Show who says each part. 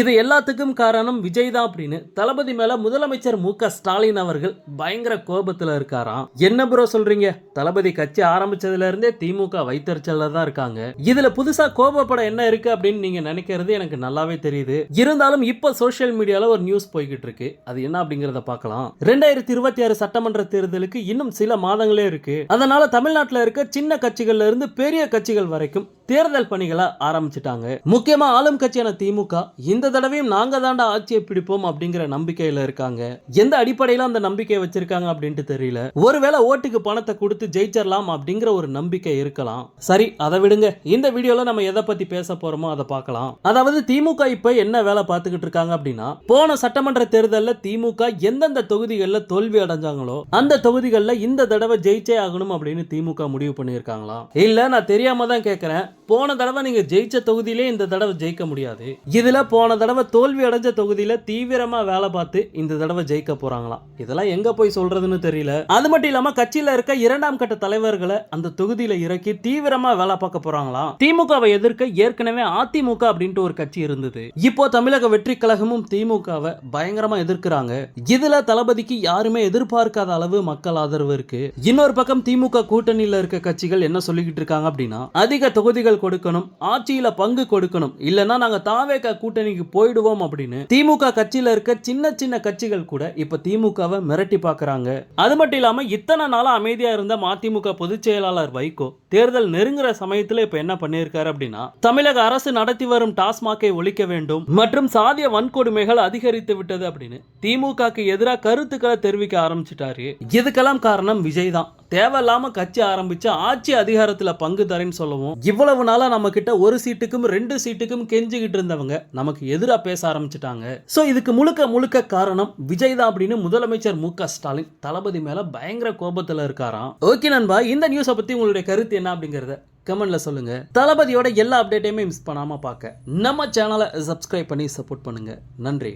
Speaker 1: இது எல்லாத்துக்கும் காரணம் விஜய் தான் அப்படின்னு. தளபதி மேல முதலமைச்சர் மு க ஸ்டாலின் அவர்கள் பயங்கர கோபத்துல இருக்காராம். என்ன ப்ரோ சொல்றீங்க? தளபதி கட்சி ஆரம்பிச்சதுல இருந்தே திமுக வைத்தறிச்சல தான் இருக்காங்க. இதுல புதுசா கோபப்பட என்ன இருக்கு அப்படின்னு நீங்க நினைக்கிறது எனக்கு நல்லாவே தெரியுது. இருந்தாலும் இப்ப சோஷியல் மீடியால ஒரு நியூஸ் போய்கிட்டு இருக்கு. அது என்ன அப்படிங்கறத பார்க்கலாம். ரெண்டாயிரத்தி இருபத்தி ஆறு சட்டமன்ற தேர்தலுக்கு இன்னும் சில மாதங்களே இருக்கு. அதனால தமிழ்நாட்டுல இருக்க சின்ன கட்சிகள்ல இருந்து பெரிய கட்சிகள் வரைக்கும் தேர்தல் பணிகளை ஆரம்பிச்சிட்டாங்க. முக்கியமா ஆளும் கட்சியான திமுக இந்த தடவையும் நாங்க தாண்டா ஆட்சியை பிடிப்போம் அப்படிங்கிற நம்பிக்கையில இருக்காங்க. எந்த அடிப்படையில அந்த நம்பிக்கையை வச்சிருக்காங்க அப்படின்ட்டு தெரியல. ஒருவேளை ஓட்டுக்கு பணத்தை கொடுத்து ஜெயிச்சிடலாம் அப்படிங்கிற ஒரு நம்பிக்கை இருக்கலாம். சரி அதை விடுங்க. இந்த வீடியோல நம்ம எதை பத்தி பேச போறோமோ அதை பார்க்கலாம். அதாவது திமுக இப்ப என்ன வேலை பார்த்துக்கிட்டு இருக்காங்க அப்படின்னா போன சட்டமன்ற தேர்தலில் திமுக எந்தெந்த தொகுதிகளில் தோல்வி அடைஞ்சாங்களோ அந்த தொகுதிகளில் இந்த தடவை ஜெயிச்சே ஆகணும் அப்படின்னு திமுக முடிவு பண்ணியிருக்காங்களாம். இல்ல நான் தெரியாம தான் கேட்கிறேன் போன தடவை நீங்க ஜெயிச்ச தொகுதியிலே இந்த தடவை ஜெயிக்க முடியாது. இதுல போன தடவை தோல்வி அடைஞ்ச தொகுதியில தீவிரமா வேலை பார்த்து இந்த தடவை ஜெயிக்க போறாங்களாம். இதெல்லாம் எங்க போய் சொல்றதுன்னு தெரியல. அது மட்டும் இல்லாம கட்சியில இருக்க இரண்டாம் கட்ட தலைவர்களை அந்த தொகுதியில இறக்கி தீவிரமா வேலை பார்க்க போறாங்களாம். திமுகவை எதிர்க்க ஏற்கனவே அதிமுக அப்படின்ட்டு ஒரு கட்சி இருந்தது. இப்போ தமிழக வெற்றி கழகமும் திமுகவை பயங்கரமா எதிர்க்கிறாங்க. இதுல தளபதிக்கு யாருமே எதிர்பார்க்காத அளவு மக்கள் ஆதரவு இருக்கு. இன்னொரு பக்கம் திமுக கூட்டணியில இருக்க கட்சிகள் என்ன சொல்லிக்கிட்டு இருக்காங்க அப்படின்னா அதிக தொகுதிகள் கொடுக்கணும் ஆட்சியில பங்கு கொடுக்கணும். இல்லைன்னா நாங்க தாவேக கூட்டணிக்கு போயிடுவோம் அப்படின்னு திமுக கட்சியில இருக்க சின்ன சின்ன கட்சிகள் கூட இப்ப திமுகவை மிரட்டி பாக்குறாங்க. அது மட்டும் இல்லாம இத்தனை நாளா அமைதியா இருந்த மதிமுக பொதுச் செயலாளர் வைகோ தேர்தல் நெருங்குற சமயத்துல இப்ப என்ன பண்ணியிருக்காரு அப்படின்னா தமிழக அரசு நடத்தி வரும் டாஸ்மாகை ஒழிக்க வேண்டும் மற்றும் சாதிய வன்கொடுமைகள் அதிகரித்து விட்டது அப்படின்னு திமுகக்கு எதிராக கருத்துக்களை தெரிவிக்க ஆரம்பிச்சிட்டாரு. இதுக்கெல்லாம் காரணம் விஜய் தான். தேவையில்லாம கட்சி ஆரம்பிச்சு ஆட்சி அதிகாரத்துல பங்கு தரேன்னு சொல்லவும் இவ்வளவு நாளா நம்ம கிட்ட ஒரு சீட்டுக்கும் ரெண்டு சீட்டுக்கும் கெஞ்சிக்கிட்டு இருந்தவங்க நமக்கு எதிராக பேச ஆரம்பிச்சிட்டாங்க. சோ இதுக்கு முழுக்க முழுக்க காரணம் விஜய் தான் அப்படின்னு முதலமைச்சர் மு க ஸ்டாலின் தளபதி மேல பயங்கர கோபத்துல இருக்காராம். ஓகே நண்பா இந்த நியூஸை பத்தி உங்களுடைய கருத்து என்ன அப்படிங்கறத கமெண்ட்ல சொல்லுங்க. தளபதியோட எல்லா அப்டேட்டையுமே மிஸ் பண்ணாம பார்க்க நம்ம சேனலை சப்ஸ்கிரைப் பண்ணி சப்போர்ட் பண்ணுங்க. நன்றி.